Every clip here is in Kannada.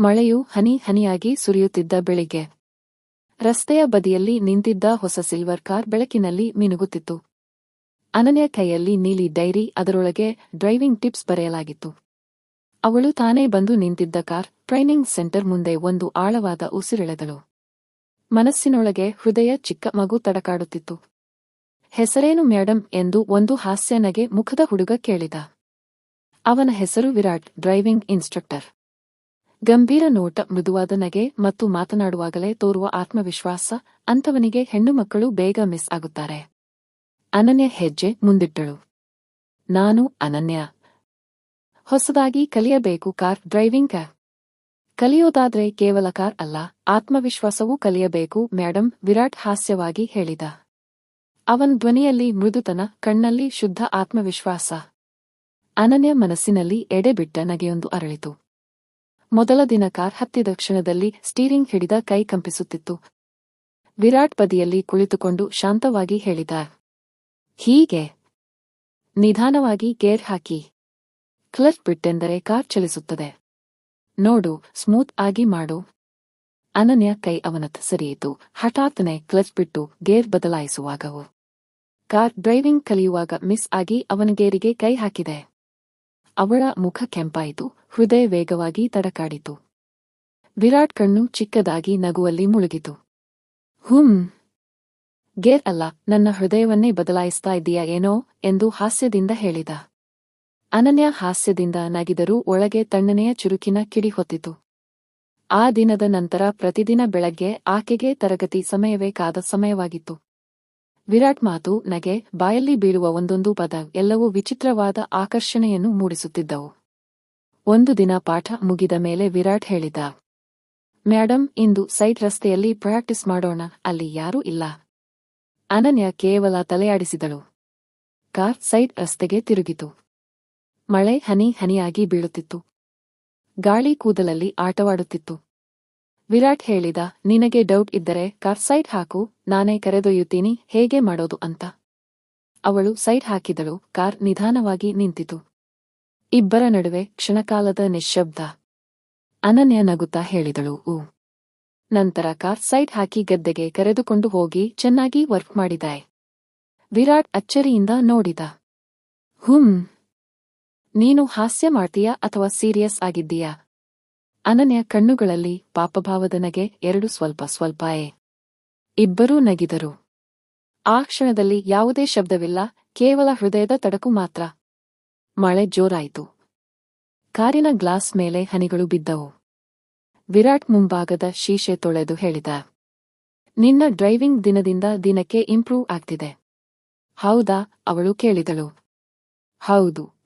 ಮಳೆಯು ಹನಿ ಹನಿಯಾಗಿ ಸುರಿಯುತ್ತಿದ್ದ ಬೆಳಿಗ್ಗೆ. ರಸ್ತೆಯ ಬದಿಯಲ್ಲಿ ನಿಂತಿದ್ದ ಹೊಸ ಸಿಲ್ವರ್ ಕಾರ್ ಬೆಳಕಿನಲ್ಲಿ ಮಿನುಗುತ್ತಿತ್ತು. ಅನನ್ಯ ಕೈಯಲ್ಲಿ ನೀಲಿ ಡೈರಿ ಅದರೊಳಗೆ ಡ್ರೈವಿಂಗ್ ಟಿಪ್ಸ್ ಬರೆಯಲಾಗಿತ್ತು. ಅವಳು ತಾನೇ ಬಂದು ನಿಂತಿದ್ದ ಕಾರ್ ಟ್ರೈನಿಂಗ್ ಸೆಂಟರ್ ಮುಂದೆ ಒಂದು ಆಳವಾದ ಉಸಿರೆಳೆದಳು. ಮನಸ್ಸಿನೊಳಗೆ ಹೃದಯ ಚಿಕ್ಕ ಮಗು ತಡಕಾಡುತ್ತಿತ್ತು. ಹೆಸರೇನು ಮೇಡಂ ಎಂದು ಒಂದು ಹಾಸ್ಯನಗೆ ಮುಖದ ಹುಡುಗ ಕೇಳಿದ. ಅವನ ಹೆಸರು ವಿರಾಟ್, ಡ್ರೈವಿಂಗ್ ಇನ್ಸ್ಟ್ರಕ್ಟರ್. ಗಂಭೀರ ನೋಟ ಮೃದುವಾದ ನಗೆ ಮತ್ತು ಮಾತನಾಡುವಾಗಲೇ ತೋರುವ ಆತ್ಮವಿಶ್ವಾಸ, ಅಂಥವನಿಗೆ ಹೆಣ್ಣು ಮಕ್ಕಳು ಬೇಗ ಮಿಸ್ ಆಗುತ್ತಾರೆ. ಅನನ್ಯ ಹೆಜ್ಜೆ ಮುಂದಿಟ್ಟಳು. ನಾನು ಅನನ್ಯ. ಹೊಸದಾಗಿ ಕಲಿಯಬೇಕು ಕಾರ್ ಡ್ರೈವಿಂಗ್ ಕಲಿಯೋದಾದ್ರೆ ಕೇವಲ ಕಾರ್ ಅಲ್ಲ, ಆತ್ಮವಿಶ್ವಾಸವೂ ಕಲಿಯಬೇಕು ಮೇಡಂ ವಿರಾಟ್ ಹಾಸ್ಯವಾಗಿ ಹೇಳಿದ. ಅವನ ಧ್ವನಿಯಲ್ಲಿ ಮೃದುತನ, ಕಣ್ಣಲ್ಲಿ ಶುದ್ಧ ಆತ್ಮವಿಶ್ವಾಸ. ಅನನ್ಯ ಮನಸ್ಸಿನಲ್ಲಿ ಎಡೆಬಿಟ್ಟ ನಗೆಯೊಂದು ಅರಳಿತು. ಮೊದಲ ದಿನ ಕಾರ್ ಹತ್ತಿದ ಕ್ಷಣದಲ್ಲಿ ಸ್ಟೀರಿಂಗ್ ಹಿಡಿದ ಕೈ ಕಂಪಿಸುತ್ತಿತ್ತು. ವಿರಾಟ್ ಬದಿಯಲ್ಲಿ ಕುಳಿತುಕೊಂಡು ಶಾಂತವಾಗಿ ಹೇಳಿದ, ಹೀಗೆ. ನಿಧಾನವಾಗಿ ಗೇರ್ ಹಾಕಿ. ಕ್ಲಚ್ ಬಿಟ್ಟೆಂದರೆ ಕಾರ್ ಚಲಿಸುತ್ತದೆ. ನೋಡು, ಸ್ಮೂತ್ ಆಗಿ ಮಾಡು. ಅನನ್ಯ ಕೈ ಅವನತ್ತ ಸರಿಯಿತು. ಹಠಾತ್ತನೆ ಕ್ಲಚ್ ಬಿಟ್ಟು ಗೇರ್ ಬದಲಾಯಿಸುವಾಗವು. ಕಾರ್ ಡ್ರೈವಿಂಗ್ ಕಲಿಯುವಾಗ ಮಿಸ್ ಆಗಿ ಅವನ ಗೇರಿಗೆ ಕೈ ಹಾಕಿದೆ. ಅವಳ ಮುಖ ಕೆಂಪಾಯಿತು, ಹೃದಯ ವೇಗವಾಗಿ ತಡಕಾಡಿತು. ವಿರಾಟ್ ಕಣ್ಣು ಚಿಕ್ಕದಾಗಿ ನಗುವಲ್ಲಿ ಮುಳುಗಿತು. ಹುಂ, ಗೇರ್ ಅಲ್ಲ, ನನ್ನ ಹೃದಯವನ್ನೇ ಬದಲಾಯಿಸ್ತಾ ಇದ್ದೀಯಾ ಏನೋ? ಎಂದು ಹಾಸ್ಯದಿಂದ ಹೇಳಿದ. ಅನನ್ಯ ಹಾಸ್ಯದಿಂದ ನಗಿದರೂ ಒಳಗೆ ತಣ್ಣನೆಯ ಚುರುಕಿನ ಕಿಡಿ ಹೊತ್ತಿತು. ಆ ದಿನದ ನಂತರ ಪ್ರತಿದಿನ ಬೆಳಗ್ಗೆ ಆಕೆಗೆ ತರಗತಿ ಸಮಯವೇ ಕಾದ ಸಮಯವಾಗಿತ್ತು. ವಿರಾಟ್ ಮಾತು ನಗೆ ಬಾಯಲ್ಲಿ ಬೀಳುವ ಒಂದೊಂದು ಪದ ಎಲ್ಲವೂ ವಿಚಿತ್ರವಾದ ಆಕರ್ಷಣೆಯನ್ನು ಮೂಡಿಸುತ್ತಿದ್ದವು. ಒಂದು ದಿನ ಪಾಠ ಮುಗಿದ ಮೇಲೆ ವಿರಾಟ್ ಹೇಳಿದ, ಮ್ಯಾಡಂ, ಇಂದು ಸೈಟ್ ರಸ್ತೆಯಲ್ಲಿ ಪ್ರಾಕ್ಟೀಸ್ ಮಾಡೋಣ, ಅಲ್ಲಿ ಯಾರೂ ಇಲ್ಲ. ಅನನ್ಯ ಕೇವಲ ತಲೆಯಾಡಿಸಿದಳು. ಕಾರ್ ಸೈಟ್ ರಸ್ತೆಗೆ ತಿರುಗಿತು. ಮಳೆ ಹನಿ ಹನಿಯಾಗಿ ಬೀಳುತ್ತಿತ್ತು. ಗಾಳಿ ಕೂದಲಲ್ಲಿ ಆಟವಾಡುತ್ತಿತ್ತು. ವಿರಾಟ್ ಹೇಳಿದ, ನಿನಗೆ ಡೌಟ್ ಇದ್ದರೆ ಕಾರ್ ಸೈಡ್ ಹಾಕು, ನಾನೇ ಕರೆದೊಯ್ಯುತ್ತೀನಿ, ಹೇಗೆ ಮಾಡೋದು ಅಂತ. ಅವಳು ಸೈಡ್ ಹಾಕಿದಳು, ಕಾರ್ ನಿಧಾನವಾಗಿ ನಿಂತಿತು. ಇಬ್ಬರ ನಡುವೆ ಕ್ಷಣಕಾಲದ ನಿಶ್ಶಬ್ದ. ಅನನ್ಯ ನಗುತ್ತಾ ಹೇಳಿದಳು, ಊ. ನಂತರ ಕಾರ್ ಸೈಡ್ ಹಾಕಿ ಗದ್ದೆಗೆ ಕರೆದುಕೊಂಡು ಹೋಗಿ ಚೆನ್ನಾಗಿ ವರ್ಕ್ ಮಾಡಿದಾಯೆ. ವಿರಾಟ್ ಅಚ್ಚರಿಯಿಂದ ನೋಡಿದ. ಹುಂ. ನೀನು ಹಾಸ್ಯ ಮಾಡ್ತೀಯಾ ಅಥವಾ ಸೀರಿಯಸ್ ಆಗಿದ್ದೀಯಾ? ಅನನ್ಯ ಕಣ್ಣುಗಳಲ್ಲಿ ಪಾಪಭಾವದ ನಗೆ ಎರಡು ಸ್ವಲ್ಪ ಸ್ವಲ್ಪಾಯೆ. ಇಬ್ಬರೂ ನಗಿದರು. ಆ ಕ್ಷಣದಲ್ಲಿ ಯಾವುದೇ ಶಬ್ದವಿಲ್ಲ, ಕೇವಲ ಹೃದಯದ ತಡಕು ಮಾತ್ರ. ಮಳೆ ಜೋರಾಯಿತು. ಕಾರಿನ ಗ್ಲಾಸ್ ಮೇಲೆ ಹನಿಗಳು ಬಿದ್ದವು. ವಿರಾಟ್ ಮುಂಭಾಗದ ಶೀಶೆ ತೊಳೆದು ಹೇಳಿದ, ನಿನ್ನ ಡ್ರೈವಿಂಗ್ ದಿನದಿಂದ ದಿನಕ್ಕೆ ಇಂಪ್ರೂವ್ ಆಗ್ತಿದೆ. ಹೌದಾ? ಅವಳು ಕೇಳಿದಳು. ಹೌದು.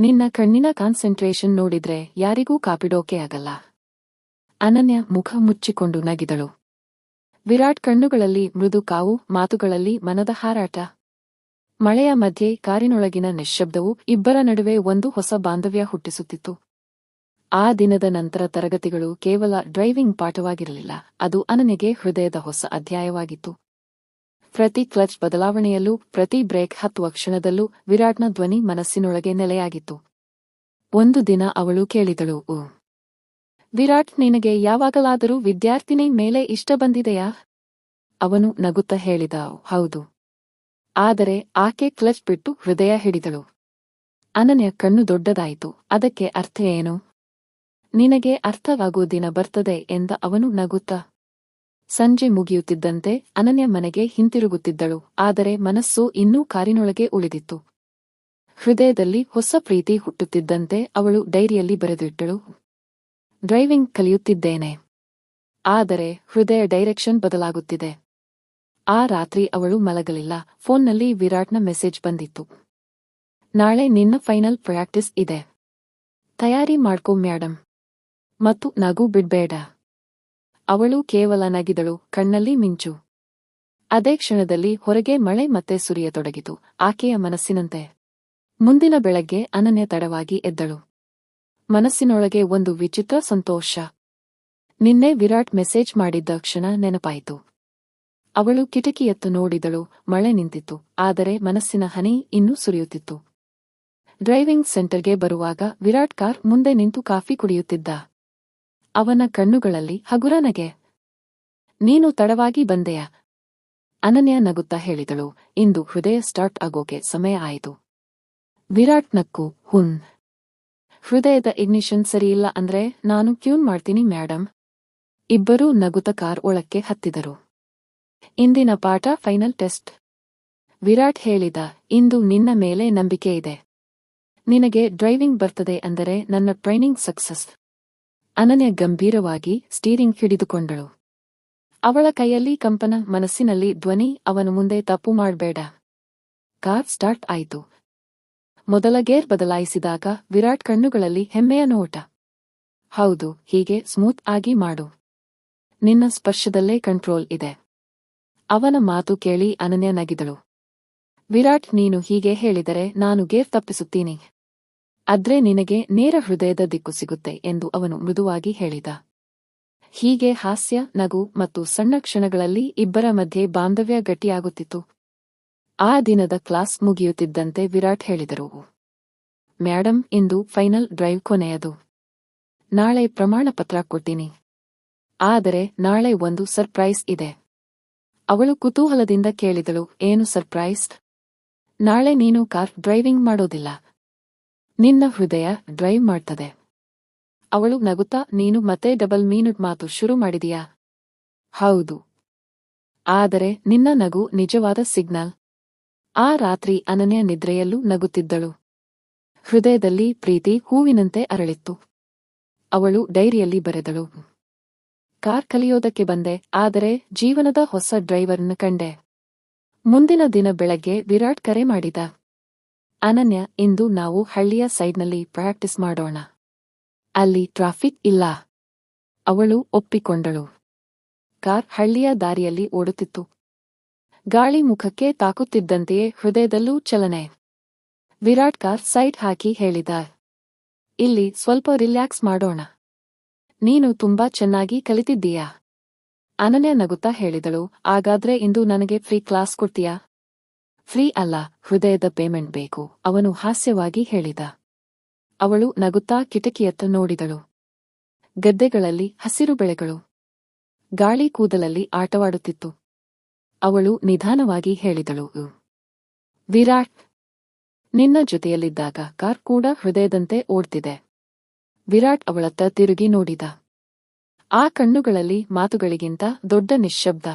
ನಿನ್ನ ಕಣ್ಣಿನ ಕಾನ್ಸಂಟ್ರೇಷನ್ ನೋಡಿದ್ರೆ ಯಾರಿಗೂ ಕಾಪಿಡೋಕೆ ಆಗಲ್ಲ. ಅನನ್ಯ ಮುಖ ಮುಚ್ಚಿಕೊಂಡು ನಗಿದಳು. ವಿರಾಟ್ ಕಣ್ಣುಗಳಲ್ಲಿ ಮೃದು ಕಾವು, ಮಾತುಗಳಲ್ಲಿ ಮನದ ಹಾರಾಟ. ಮಳೆಯ ಮಧ್ಯೆ ಕಾರಿನೊಳಗಿನ ನಿಶ್ಶಬ್ದವು ಇಬ್ಬರ ನಡುವೆ ಒಂದು ಹೊಸ ಬಾಂಧವ್ಯ ಹುಟ್ಟಿಸುತ್ತಿತ್ತು. ಆ ದಿನದ ನಂತರ ತರಗತಿಗಳು ಕೇವಲ ಡ್ರೈವಿಂಗ್ ಪಾಠವಾಗಿರಲಿಲ್ಲ, ಅದು ಅನನೆಗೆ ಹೃದಯದ ಹೊಸ ಅಧ್ಯಾಯವಾಗಿತ್ತು. ಪ್ರತಿ ಕ್ಲಚ್ ಬದಲಾವಣೆಯಲ್ಲೂ, ಪ್ರತಿ ಬ್ರೇಕ್ ಹತ್ತುವ ಕ್ಷಣದಲ್ಲೂ ವಿರಾಟ್ನ ಧ್ವನಿ ಮನಸ್ಸಿನೊಳಗೆ ನೆಲೆಯಾಗಿತ್ತು. ಒಂದು ದಿನ ಅವಳು ಕೇಳಿದಳು ವಿರಾಟ್ ನಿನಗೆ ಯಾವಾಗಲಾದರೂ ವಿದ್ಯಾರ್ಥಿನಿ ಮೇಲೆ ಇಷ್ಟ ಬಂದಿದೆಯಾ? ಅವನು ನಗುತ್ತಾ ಹೇಳಿದ, ಹೌದು. ಆದರೆ ಆಕೆ ಕ್ಲಚ್ ಬಿಟ್ಟು ಹೃದಯ ಹಿಡಿದಳು. ಅನನ್ಯ ಕಣ್ಣು ದೊಡ್ಡದಾಯಿತು, ಅದಕ್ಕೆ ಅರ್ಥ ಏನು? ನಿನಗೆ ಅರ್ಥವಾಗುವ ದಿನ ಬರ್ತದೆ ಎಂದ ಅವನು ನಗುತ್ತಾ ಸಂಜೆ ಮುಗಿಯುತ್ತಿದ್ದಂತೆ ಅನನ್ಯ ಮನೆಗೆ ಹಿಂತಿರುಗುತ್ತಿದ್ದಳು, ಆದರೆ ಮನಸ್ಸು ಇನ್ನೂ ಕಾರಿನೊಳಗೆ ಉಳಿದಿತ್ತು. ಹೃದಯದಲ್ಲಿ ಹೊಸ ಪ್ರೀತಿ ಹುಟ್ಟುತ್ತಿದ್ದಂತೆ ಅವಳು ಡೈರಿಯಲ್ಲಿ ಬರೆದಿಟ್ಟಳು, ಡ್ರೈವಿಂಗ್ ಕಲಿಯುತ್ತಿದ್ದೇನೆ. ಆದರೆ ಹೃದಯ ಡೈರೆಕ್ಷನ್ ಬದಲಾಗುತ್ತಿದೆ. ಆ ರಾತ್ರಿ ಅವಳು ಮಲಗಲಿಲ್ಲ, ಫೋನ್ನಲ್ಲಿ ವಿರಾಟ್ನ ಮೆಸೇಜ್ ಬಂದಿತ್ತು. ನಾಳೆ ನಿನ್ನ ಫೈನಲ್ ಪ್ರಾಕ್ಟೀಸ್ ಇದೆ. ತಯಾರಿ ಮಾಡ್ಕೊ ಮ್ಯಾಡಮ್ ಮತ್ತು ನಗು ಬಿಡ್ಬೇಡ. ಅವಳು ಕೇವಲ ನಗಿದಳು, ಕಣ್ಣಲ್ಲಿ ಮಿಂಚು. ಅದೇ ಕ್ಷಣದಲ್ಲಿ ಹೊರಗೆ ಮಳೆ ಮತ್ತೆ ಸುರಿಯತೊಡಗಿತು, ಆಕೆಯ ಮನಸ್ಸಿನಂತೆ. ಮುಂದಿನ ಬೆಳಗ್ಗೆ ಅನನ್ಯ ತಡವಾಗಿ ಎದ್ದಳು. ಮನಸ್ಸಿನೊಳಗೆ ಒಂದು ವಿಚಿತ್ರ ಸಂತೋಷ. ನಿನ್ನೆ ವಿರಾಟ್ ಮೆಸೇಜ್ ಮಾಡಿದ್ದ ಕ್ಷಣ ನೆನಪಾಯಿತು. ಅವಳು ಕಿಟಕಿಯತ್ತು ನೋಡಿದಳು, ಮಳೆ ನಿಂತಿತ್ತು, ಆದರೆ ಮನಸ್ಸಿನ ಹನಿ ಇನ್ನೂ ಸುರಿಯುತ್ತಿತ್ತು. ಡ್ರೈವಿಂಗ್ ಸೆಂಟರ್ಗೆ ಬರುವಾಗ ವಿರಾಟ್ ಕಾರ್ ಮುಂದೆ ನಿಂತು ಕಾಫಿ ಕುಡಿಯುತ್ತಿದ್ದ. ಅವನ ಕಣ್ಣುಗಳಲ್ಲಿ ಹಗುರನಗೆ, ನೀನು ತಡವಾಗಿ ಬಂದೆಯ? ಅನನ್ಯ ನಗುತ್ತಾ ಹೇಳಿದಳು. ಇಂದು ಹೃದಯ ಸ್ಟಾರ್ಟ್ ಆಗೋಕೆ ಸಮಯ ಆಯಿತು. ವಿರಾಟ್ ನಕ್ಕು, ಹುನ್, ಹೃದಯದ ಇಗ್ನಿಷನ್ ಸರಿಯಿಲ್ಲ ಅಂದ್ರೆ ನಾನು ಕ್ಯೂನ್ ಮಾಡ್ತೀನಿ ಮ್ಯಾಡಮ್ ಇಬ್ಬರೂ ನಗುತ ಕಾರ್ ಒಳಕ್ಕೆ ಹತ್ತಿದರು. ಇಂದಿನ ಪಾಠ ಫೈನಲ್ ಟೆಸ್ಟ್. ವಿರಾಟ್ ಹೇಳಿದ, ಇಂದು ನಿನ್ನ ಮೇಲೆ ನಂಬಿಕೆ ಇದೆ. ನಿನಗೆ ಡ್ರೈವಿಂಗ್ ಬರ್ತದೆ ಅಂದರೆ ನನ್ನ ಟ್ರೈನಿಂಗ್ ಸಕ್ಸಸ್. ಅನನ್ಯ ಗಂಭೀರವಾಗಿ ಸ್ಟೀರಿಂಗ್ ಹಿಡಿದುಕೊಂಡಳು. ಅವಳ ಕೈಯಲ್ಲಿ ಕಂಪನ ಮನಸ್ಸಿನಲ್ಲಿ ಧ್ವನಿ, ಅವನು ಮುಂದೆ ತಪ್ಪು ಮಾಡಬೇಡ. ಕಾರ್ ಸ್ಟಾರ್ಟ್ ಆಯಿತು. ಮೊದಲ ಗೇರ್ ಬದಲಾಯಿಸಿದಾಗ ವಿರಾಟ್ ಕಣ್ಣುಗಳಲ್ಲಿ ಹೆಮ್ಮೆಯ ನೋಟ. ಹೌದು, ಹೀಗೆ ಸ್ಮೂತ್ ಆಗಿ ಮಾಡು. ನಿನ್ನ ಸ್ಪರ್ಶದಲ್ಲೇ ಕಂಟ್ರೋಲ್ ಇದೆ. ಅವನ ಮಾತು ಕೇಳಿ ಅನನ್ಯ ನಗಿದಳು. ವಿರಾಟ್, ನೀನು ಹೀಗೆ ಹೇಳಿದರೆ ನಾನು ಗೇರ್ ತಪ್ಪಿಸುತ್ತೀನಿ. ಆದ್ರೆ ನಿನಗೆ ನೇರ ಹೃದಯದ ದಿಕ್ಕು ಸಿಗುತ್ತೆ ಎಂದು ಅವನು ಮೃದುವಾಗಿ ಹೇಳಿದ. ಹೀಗೆ ಹಾಸ್ಯ, ನಗು ಮತ್ತು ಸಣ್ಣ ಕ್ಷಣಗಳಲ್ಲಿ ಇಬ್ಬರ ಮಧ್ಯೆ ಬಾಂಧವ್ಯ ಗಟ್ಟಿಯಾಗುತ್ತಿತ್ತು. ಆ ದಿನದ ಕ್ಲಾಸ್ ಮುಗಿಯುತ್ತಿದ್ದಂತೆ ವಿರಾಟ್ ಹೇಳಿದರು ಮ್ಯಾಡಮ್ ಇಂದು ಫೈನಲ್ ಡ್ರೈವ್ ಕೊನೆಯದು. ನಾಳೆ ಪ್ರಮಾಣ ಪತ್ರ ಕೊಡ್ತೀನಿ. ಆದರೆ ನಾಳೆ ಒಂದು ಸರ್ಪ್ರೈಸ್ ಇದೆ. ಅವಳು ಕುತೂಹಲದಿಂದ ಕೇಳಿದಳು, ಏನು ಸರ್ಪ್ರೈಸ್? ನಾಳೆ ನೀನು ಕಾರ್ ಡ್ರೈವಿಂಗ್ ಮಾಡೋದಿಲ್ಲ. ನಿನ್ನ ಹೃದಯ ಡ್ರೈವ್ ಮಾಡ್ತದೆ. ಅವಳು ನಗುತ್ತಾ, ನೀನು ಮತ್ತೆ ಡಬಲ್ ಮೀನು ಮಾತು ಶುರು ಮಾಡಿದೀಯಾ? ಹೌದು. ಆದರೆ ನಿನ್ನ ನಗು ನಿಜವಾದ ಸಿಗ್ನಲ್. ಆ ರಾತ್ರಿ ಅನನ್ಯ ನಿದ್ರೆಯಲ್ಲೂ ನಗುತ್ತಿದ್ದಳು. ಹೃದಯದಲ್ಲಿ ಪ್ರೀತಿ ಹೂವಿನಂತೆ ಅರಳಿತ್ತು. ಅವಳು ಡೈರಿಯಲ್ಲಿ ಬರೆದಳು. ಕಾರ್ ಕಲಿಯೋದಕ್ಕೆ ಬಂದೆ, ಆದರೆ ಜೀವನದ ಹೊಸ ಡ್ರೈವರ್ನ ಕಂಡೆ. ಮುಂದಿನ ದಿನ ಬೆಳಗ್ಗೆ ವಿರಾಟ್ ಕರೆ ಮಾಡಿದ. ಅನನ್ಯ, ಇಂದು ನಾವು ಹಳ್ಳಿಯ ಸೈಡ್ನಲ್ಲಿ ಪ್ರಾಕ್ಟೀಸ್ ಮಾಡೋಣ. ಅಲ್ಲಿ ಟ್ರಾಫಿಕ್ ಇಲ್ಲ. ಅವಳು ಒಪ್ಪಿಕೊಂಡಳು. ಕಾರ್ ಹಳ್ಳಿಯ ದಾರಿಯಲ್ಲಿ ಓಡುತ್ತಿತ್ತು. ಗಾಳಿ ಮುಖಕ್ಕೆ ತಾಕುತ್ತಿದ್ದಂತೆಯೇ ಹೃದಯದಲ್ಲೂ ಚಲನೆ. ವಿರಾಟ್ ಕಾರ್ ಸೈಡ್ ಹಾಕಿ ಹೇಳಿದ. ಇಲ್ಲಿ ಸ್ವಲ್ಪ ರಿಲ್ಯಾಕ್ಸ್ ಮಾಡೋಣ. ನೀನು ತುಂಬಾ ಚೆನ್ನಾಗಿ ಕಲಿತಿದ್ದೀಯಾ? ಅನನ್ಯ ನಗುತ್ತಾ ಹೇಳಿದಳು. ಹಾಗಾದ್ರೆ ಇಂದು ನನಗೆ ಫ್ರೀ ಕ್ಲಾಸ್ ಕೊಡ್ತೀಯಾ? ಫ್ರೀ ಅಲ್ಲ, ಹೃದಯದ ಪೇಮೆಂಟ್ ಬೇಕು, ಅವನು ಹಾಸ್ಯವಾಗಿ ಹೇಳಿದ. ಅವಳು ನಗುತ್ತಾ ಕಿಟಕಿಯತ್ತ ನೋಡಿದಳು. ಗದ್ದೆಗಳಲ್ಲಿ ಹಸಿರು ಬೆಳೆಗಳು. ಗಾಳಿ ಕೂದಲಲ್ಲಿ ಆಟವಾಡುತ್ತಿತ್ತು. ಅವಳು ನಿಧಾನವಾಗಿ ಹೇಳಿದಳು ವಿರಾಟ್, ನಿನ್ನ ಜೊತೆಯಲ್ಲಿದ್ದಾಗ ಕಾರ್ ಕೂಡ ಹೃದಯದಂತೆ ಓಡ್ತಿದೆ. ವಿರಾಟ್ ಅವಳತ್ತ ತಿರುಗಿ ನೋಡಿದ. ಆ ಕಣ್ಣುಗಳಲ್ಲಿ ಮಾತುಗಳಿಗಿಂತ ದೊಡ್ಡ ನಿಶ್ಶಬ್ದ.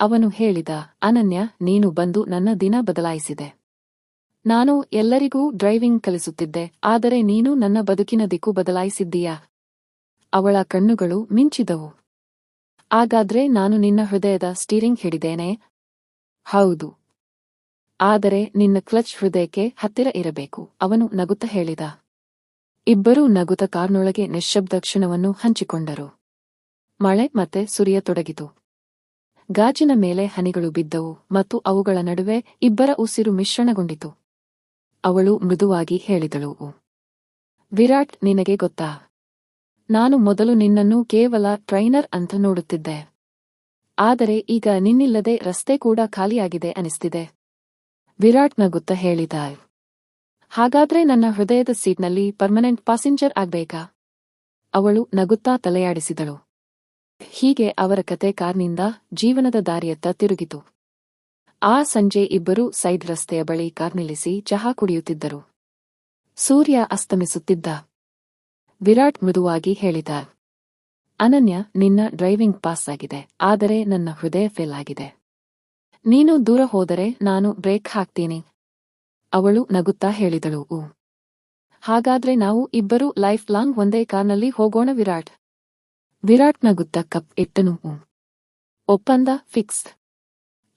ಅವನು ಹೇಳಿದ, ಅನನ್ಯ, ನೀನು ಬಂದು ನನ್ನ ದಿನ ಬದಲಾಯಿಸಿದೆ. ನಾನು ಎಲ್ಲರಿಗೂ ಡ್ರೈವಿಂಗ್ ಕಲಿಸುತ್ತಿದ್ದೆ, ಆದರೆ ನೀನು ನನ್ನ ಬದುಕಿನ ದಿಕ್ಕು ಬದಲಾಯಿಸಿದ್ದೀಯಾ? ಅವಳ ಕಣ್ಣುಗಳು ಮಿಂಚಿದವು. ಹಾಗಾದ್ರೆ ನಾನು ನಿನ್ನ ಹೃದಯದ ಸ್ಟೀರಿಂಗ್ ಹಿಡಿದೇನೆ? ಹೌದು. ಆದರೆ ನಿನ್ನ ಕ್ಲಚ್ ಹೃದಯಕ್ಕೆ ಹತ್ತಿರ ಇರಬೇಕು, ಅವನು ನಗುತ್ತ ಹೇಳಿದ. ಇಬ್ಬರೂ ನಗುತ ಕಾರ್ನೊಳಗೆ ನಿಶ್ಶಬ್ದ ಕ್ಷಣವನ್ನು ಹಂಚಿಕೊಂಡರು. ಮಳೆ ಮತ್ತೆ ಸುರಿಯತೊಡಗಿತು. ಗಾಜಿನ ಮೇಲೆ ಹನಿಗಳು ಬಿದ್ದವು ಮತ್ತು ಅವುಗಳ ನಡುವೆ ಇಬ್ಬರ ಉಸಿರು ಮಿಶ್ರಣಗೊಂಡಿತು. ಅವಳು ಮೃದುವಾಗಿ ಹೇಳಿದಳು ವಿರಾಟ್, ನಿನಗೆ ಗೊತ್ತಾ? ನಾನು ಮೊದಲು ನಿನ್ನನ್ನು ಕೇವಲ ಟ್ರೈನರ್ ಅಂತ ನೋಡುತ್ತಿದ್ದೆ. ಆದರೆ ಈಗ ನಿನ್ನಿಲ್ಲದೆ ರಸ್ತೆ ಕೂಡ ಖಾಲಿಯಾಗಿದೆ ಅನಿಸ್ತಿದೆ. ವಿರಾಟ್ ನಗುತ್ತ ಹೇಳಿದ, ಹಾಗಾದ್ರೆ ನನ್ನ ಹೃದಯದ ಸೀಟ್ನಲ್ಲಿ ಪರ್ಮನೆಂಟ್ ಪಾಸೆಂಜರ್ ಆಗ್ಬೇಕಾ? ಅವಳು ನಗುತ್ತಾ ತಲೆಯಾಡಿಸಿದಳು. ಹೀಗೆ ಅವರ ಕತೆ ಕಾರ್ನಿಂದ ಜೀವನದ ದಾರಿಯತ್ತ ತಿರುಗಿತು. ಆ ಸಂಜೆ ಇಬ್ಬರೂ ಸೈಡ್ ರಸ್ತೆಯ ಬಳಿ ಕಾರ್ ನಿಲ್ಲಿಸಿ ಚಹಾ ಕುಡಿಯುತ್ತಿದ್ದರು. ಸೂರ್ಯ ಅಸ್ತಮಿಸುತ್ತಿದ್ದ. ವಿರಾಟ್ ಮೃದುವಾಗಿ ಹೇಳಿದ, ಅನನ್ಯ, ನಿನ್ನ ಡ್ರೈವಿಂಗ್ ಪಾಸ್ ಆಗಿದೆ, ಆದರೆ ನನ್ನ ಹೃದಯ ಫೇಲ್ ಆಗಿದೆ. ನೀನು ದೂರ ಹೋದರೆ ನಾನು ಬ್ರೇಕ್ ಹಾಕ್ತೀನಿ. ಅವಳು ನಗುತ್ತಾ ಹೇಳಿದಳು ಹಾಗಾದ್ರೆ ನಾವು ಇಬ್ಬರೂ ಲೈಫ್ ಲಾಂಗ್ ಒಂದೇ ಕಾರ್ನಲ್ಲಿ ಹೋಗೋಣ ವಿರಾಟ್. ವಿರಾಟ್ ನಗುತ್ತಾ ಕಪ್ ಇಟ್ಟನು. ಒಪ್ಪಂದ ಫಿಕ್ಸ್.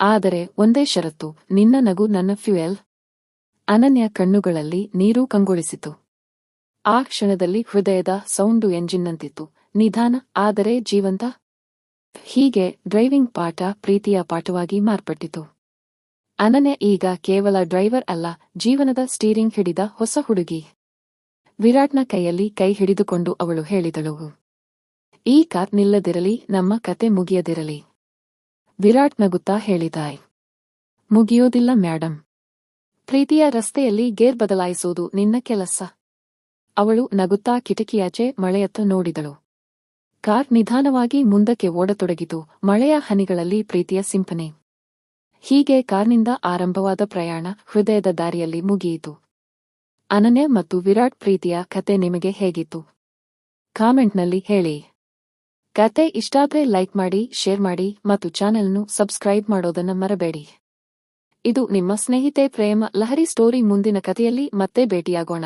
ಆದರೆ ಒಂದೇ ಷರತ್ತು, ನಿನ್ನ ನಗು ನನ್ನ ಫ್ಯೂಯಲ್. ಅನನ್ಯ ಕಣ್ಣುಗಳಲ್ಲಿ ನೀರು ಕಂಗೊಳಿಸಿತು. ಆ ಕ್ಷಣದಲ್ಲಿ ಹೃದಯದ ಸೌಂಡು ಎಂಜಿನ್ನಂತಿತ್ತು. ನಿಧಾನ, ಆದರೆ ಜೀವಂತ. ಹೀಗೆ ಡ್ರೈವಿಂಗ್ ಪಾಠ ಪ್ರೀತಿಯ ಪಾಠವಾಗಿ ಮಾರ್ಪಟ್ಟಿತು. ಅನನ್ಯ ಈಗ ಕೇವಲ ಡ್ರೈವರ್ ಅಲ್ಲ, ಜೀವನದ ಸ್ಟೀರಿಂಗ್ ಹಿಡಿದ ಹೊಸ ಹುಡುಗಿ. ವಿರಾಟ್ನ ಕೈಯಲ್ಲಿ ಕೈ ಹಿಡಿದುಕೊಂಡು ಅವಳು ಹೇಳಿದಳು. ಈ ಕಾತ್ ನಿಲ್ಲದಿರಲಿ, ನಮ್ಮ ಕತೆ ಮುಗಿಯದಿರಲಿ. ವಿರಾಟ್ ನಗುತ್ತಾ ಹೇಳಿದಾಯ್ ಮುಗಿಯೋದಿಲ್ಲ, ಮ್ಯಾಡಂ. ಪ್ರೀತಿಯ ರಸ್ತೆಯಲ್ಲಿ ಗೇರ್ ಬದಲಾಯಿಸೋದು ನಿನ್ನ ಕೆಲಸ. ಅವಳು ನಗುತ್ತಾ ಕಿಟಕಿಯಾಚೆ ಮಳೆಯತ್ತ ನೋಡಿದಳು. ಕಾರ್ ನಿಧಾನವಾಗಿ ಮುಂದಕ್ಕೆ ಓಡತೊಡಗಿತು, ಮಳೆಯ ಹನಿಗಳಲ್ಲಿ ಪ್ರೀತಿಯ ಸಿಂಪನೆ. ಹೀಗೆ ಕಾರ್ನಿಂದ ಆರಂಭವಾದ ಪ್ರಯಾಣ ಹೃದಯದ ದಾರಿಯಲ್ಲಿ ಮುಗಿಯಿತು. ಅನನ್ಯ ಮತ್ತು ವಿರಾಟ್ ಪ್ರೀತಿಯ ಕತೆ ನಿಮಗೆ ಹೇಗಿತ್ತು? ಕಾಮೆಂಟ್ನಲ್ಲಿ ಹೇಳಿ. ಕತೆ ಇಷ್ಟಾದ್ರೆ ಲೈಕ್ ಮಾಡಿ, ಶೇರ್ ಮಾಡಿ ಮತ್ತು ಚಾನೆಲ್ನು ಸಬ್ಸ್ಕ್ರೈಬ್ ಮಾಡೋದನ್ನ ಮರಬೇಡಿ. ಇದು ನಿಮ್ಮ ಸ್ನೇಹಿತೆ ಪ್ರೇಮ ಲಹರಿ ಸ್ಟೋರಿ ಮುಂದಿನ ಕಥೆಯಲ್ಲಿ ಮತ್ತೆ ಭೇಟಿಯಾಗೋಣ.